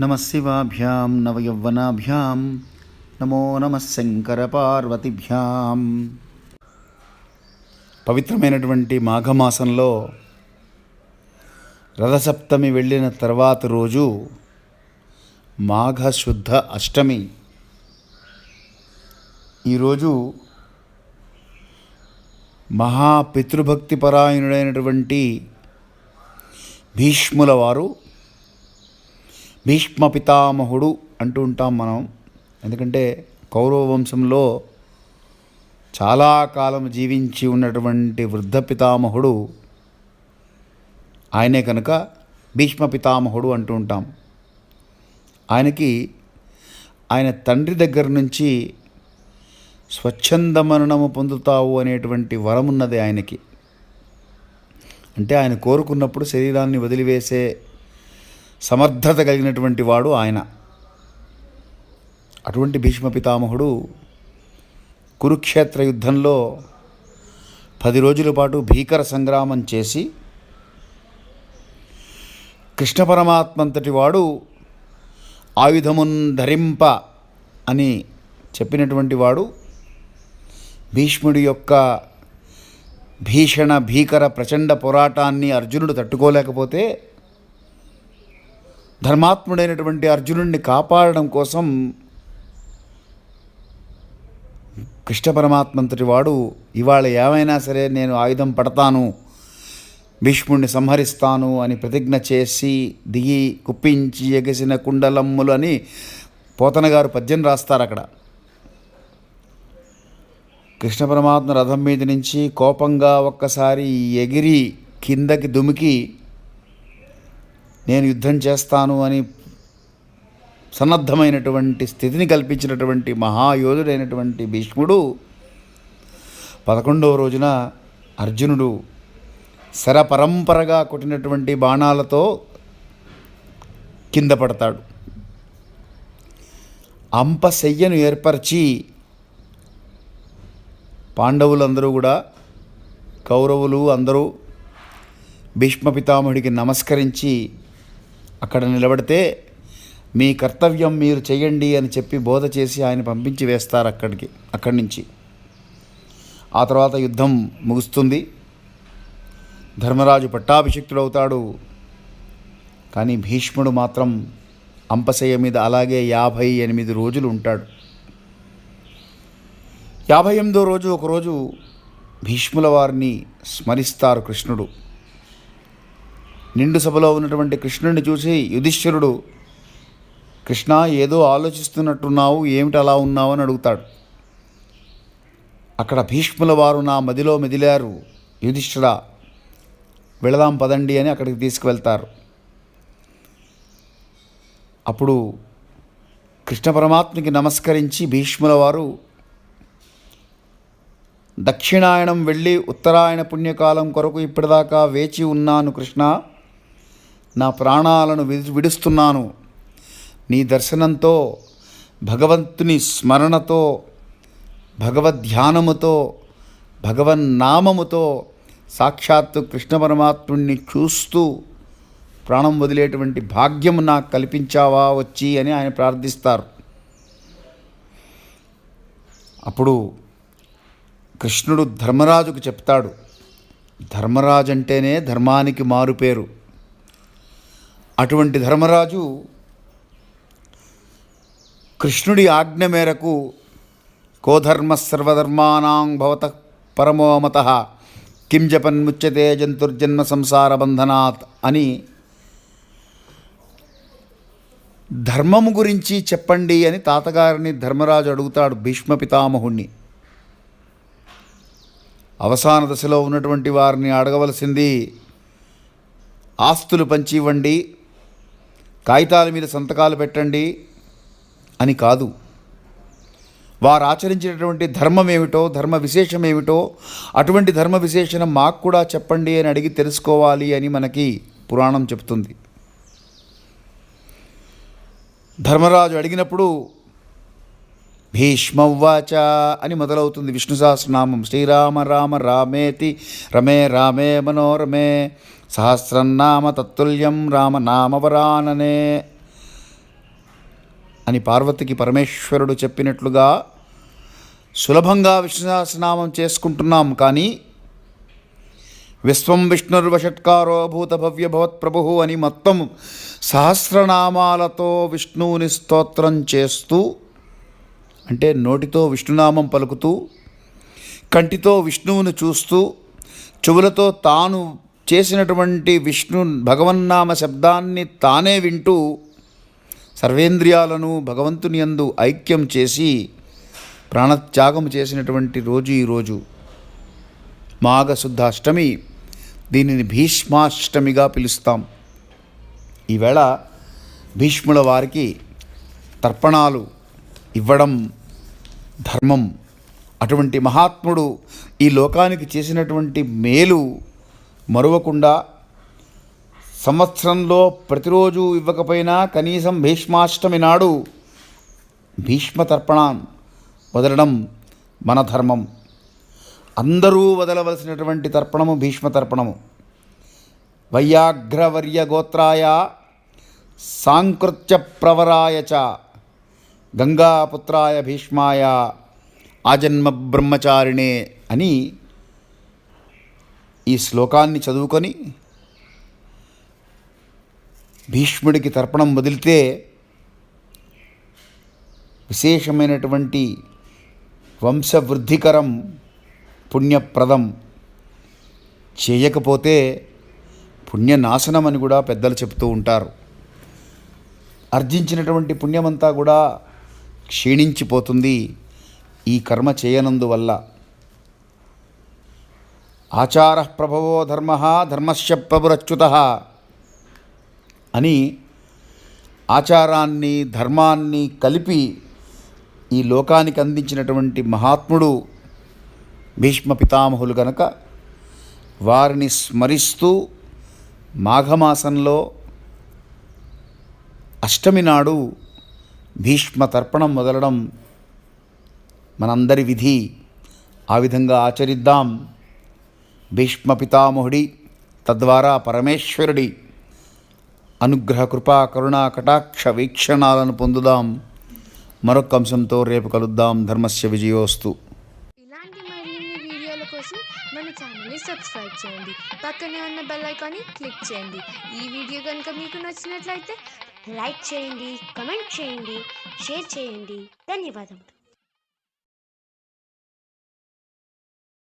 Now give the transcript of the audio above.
నమశివాభ్యాం నవయౌవనాభ్యాం నమో నమ శంకరపార్వతిభ్యాం పవిత్రమైనటువంటి మాఘమాసంలో రథసప్తమి వెళ్ళిన తర్వాత రోజు మాఘ శుద్ధ అష్టమి. ఈరోజు మహాపితృభక్తిపరాయణుడైనటువంటి భీష్ముల వారు భీష్మ పితామహుడు అంటూ ఉంటాం మనం. ఎందుకంటే కౌరవ వంశంలో చాలా కాలం జీవించి ఉన్నటువంటి వృద్ధ పితామహుడు ఆయనే కనుక భీష్మ పితామహుడు అంటూ ఉంటాం. ఆయనకి ఆయన తండ్రి దగ్గర నుంచి స్వచ్ఛంద మరణము పొందుతావు అనేటువంటి వరం ఉన్నది ఆయనకి. అంటే ఆయన కోరుకున్నప్పుడు శరీరాన్ని వదిలివేసే సమర్థత కలిగినటువంటి వాడు ఆయన. అటువంటి భీష్మ పితామహుడు కురుక్షేత్ర యుద్ధంలో పది రోజుల పాటు భీకర సంగ్రామం చేసి కృష్ణ పరమాత్మంతటి వాడు ఆయుధమున్ ధరింప అని చెప్పినటువంటి వాడు భీష్ముడి యొక్క భీషణ భీకర ప్రచండ పోరాటాన్ని అర్జునుడు తట్టుకోలేకపోతే ధర్మాత్ముడైనటువంటి అర్జునుడిని కాపాడడం కోసం కృష్ణ పరమాత్మంతటి వాడు ఇవాళ ఏమైనా సరే నేను ఆయుధం పడతాను భీష్ముడిని సంహరిస్తాను అని ప్రతిజ్ఞ చేసి దిగి కుప్పించి ఎగసిన కుండలమ్ములు అని పోతనగారు పద్యం రాస్తారు అక్కడ. కృష్ణ పరమాత్మ రథం మీద నుంచి కోపంగా ఒక్కసారి ఎగిరి కిందకి దుమికి నేను యుద్ధం చేస్తాను అని సన్నద్ధమైనటువంటి స్థితిని కల్పించినటువంటి మహాయోధుడైనటువంటి భీష్ముడు పదకొండవ రోజున అర్జునుడు శరపరంపరగా కొట్టినటువంటి బాణాలతో కింద పడతాడు. అంపశయ్యను ఏర్పరిచి పాండవులందరూ కూడా కౌరవులు అందరూ భీష్మ పితామహుడికి నమస్కరించి అక్కడ నిలబడితే మీ కర్తవ్యం మీరు చేయండి అని చెప్పి బోధ చేసి ఆయన పంపించి వేస్తారు అక్కడికి అక్కడి నుంచి. ఆ తర్వాత యుద్ధం ముగుస్తుంది. ధర్మరాజు పట్టాభిషిక్తుడవుతాడు. కానీ భీష్ముడు మాత్రం అంపశయ్య మీద అలాగే యాభై ఎనిమిది రోజులు ఉంటాడు. యాభై ఎనిమిదో రోజు ఒకరోజు భీష్ముల వారిని స్మరిస్తారు కృష్ణుడు. నిండు సభలో ఉన్నటువంటి కృష్ణుడిని చూసి యుధిష్ఠిరుడు కృష్ణ ఏదో ఆలోచిస్తున్నట్టున్నావు ఏమిటి అలా ఉన్నావు? అని అడుగుతాడు. అక్కడ భీష్ముల వారు నా మదిలో మెదిలారు. యుధిష్ఠిర వెళదాం పదండి అని అక్కడికి తీసుకువెళ్తారు. అప్పుడు కృష్ణ పరమాత్మకి నమస్కరించి భీష్ముల వారు దక్షిణాయనం వెళ్ళి ఉత్తరాయణ పుణ్యకాలం కొరకు ఇప్పటిదాకా వేచి ఉన్నాను కృష్ణ. నా ప్రాణాలను విడి విడుస్తున్నాను. నీ దర్శనంతో భగవంతుని స్మరణతో భగవద్ధ్యానముతో భగవన్నామముతో సాక్షాత్తు కృష్ణ పరమాత్ముడిని చూస్తూ ప్రాణం వదిలేటువంటి భాగ్యం నాకు కల్పించావా వచ్చి అని ఆయన ప్రార్థిస్తారు. అప్పుడు కృష్ణుడు ధర్మరాజుకు చెప్తాడు. ధర్మరాజు అంటేనే ధర్మానికి మారుపేరు అటువంటి ధర్మరాజు కృష్ణుడి ఆజ్ఞ మేరకు కోధర్మ సర్వధర్మానాం భవత పరమోమత కిం జపన్ముచ్యతే జంతుర్జన్మ సంసార బంధనాత్ అని ధర్మము గురించి చెప్పండి అని తాతగారిని ధర్మరాజు అడుగుతాడు భీష్మ పితామహుణ్ణి. అవసాన దశలో ఉన్నటువంటి వారిని అడగవలసింది ఆస్తులు పంచివ్వండి కాగితాల మీద సంతకాలు పెట్టండి అని కాదు. వారు ఆచరించినటువంటి ధర్మం ఏమిటో ధర్మ విశేషం ఏమిటో అటువంటి ధర్మ విశేషణం మాకు కూడా చెప్పండి అని అడిగి తెలుసుకోవాలి అని మనకి పురాణం చెప్తుంది ధర్మరాజు అడిగినప్పుడు భీష్మవ్వాచ అని మొదలవుతుంది విష్ణు సహస్రనామం. శ్రీరామ రామ రామేతి రమే రామే మనోరమే సహస్రనామ తత్తుల్యం రామనామవరాననే అని పార్వతికి పరమేశ్వరుడు చెప్పినట్లుగా సులభంగా విష్ణు సహస్రనామం చేసుకుంటున్నాం. కానీ విశ్వం విష్ణుర్వషట్కారో భూత భవ్య భవత్ప్రభు అని మొత్తం సహస్రనామాలతో విష్ణువుని స్తోత్రం చేస్తూ అంటే నోటితో విష్ణునామం పలుకుతూ కంటితో విష్ణువును చూస్తూ చెవులతో తాను చేసినటువంటి విష్ణు భగవన్నామ శబ్దాన్ని తానే వింటూ సర్వేంద్రియాలను భగవంతుని యందు ఐక్యం చేసి ప్రాణత్యాగం చేసినటువంటి రోజు ఈరోజు మాఘశుద్ధాష్టమి దీనిని భీష్మాష్టమిగా పిలుస్తాం. ఈవేళ భీష్ముల వారికి తర్పణాలు ఇవ్వడం ధర్మం. అటువంటి మహాత్ముడు ఈ లోకానికి చేసినటువంటి మేలు మరువకుండా సంవత్సరంలో ప్రతిరోజు ఇవ్వకపోయినా కనీసం భీష్మాష్టమి నాడు భీష్మతర్పణాన్ వదలడం మన ధర్మం. అందరూ వదలవలసినటువంటి తర్పణము భీష్మ తర్పణము. వయ్యాఘ్రవర్య గోత్రాయ సాంకృత్య ప్రవరాయ చ. గంగాపుత్రాయ భీష్మాయ ఆజన్మ బ్రహ్మచారిణే అని ఈ శ్లోకాన్ని చదువుకొని భీష్ముడికి తర్పణం వదిలితే విశేషమైనటువంటి వంశవృద్ధికరం పుణ్యప్రదం చేయకపోతే పుణ్యనాశనం అని కూడా పెద్దలు చెప్తూ ఉంటారు. అర్జించినటువంటి పుణ్యమంతా కూడా క్షీణించిపోతుంది. ఈ కర్మ చేయనందువల్ల. ఆచార ప్రభవో ధర్మ ధర్మశ ప్రభురచ్యుత అని ఆచారాన్ని ధర్మాన్ని కలిపి ఈ లోకానికి అందించినటువంటి మహాత్ముడు భీష్మ పితామహులు గనక వారిని స్మరిస్తూ మాఘమాసంలో అష్టమి నాడు భీష్మ తర్పణం మొదలడం మనందరి విధి. ఆ విధంగా ఆచరిద్దాం. భీష్మ పితామహుడి తద్వారా పరమేశ్వరుడి అనుగ్రహ కృపా కరుణా కటాక్ష వీక్షణాలను పొందుదాం. మరొక అంశంతో రేపు కలుద్దాం. ధర్మస్య విజయోస్తు. ఇలాంటి మరిన్ని వీడియోల కోసం మన ఛానల్ని సబ్స్క్రైబ్ చేయండి. పక్కనే ఉన్న బెల్ ఐకాన్ని క్లిక్ చేయండి. ఈ వీడియో కనుక మీకు నచ్చినట్లయితే లైక్ చేయండి కమెంట్ చేయండి షేర్ చేయండి. ధన్యవాదములు.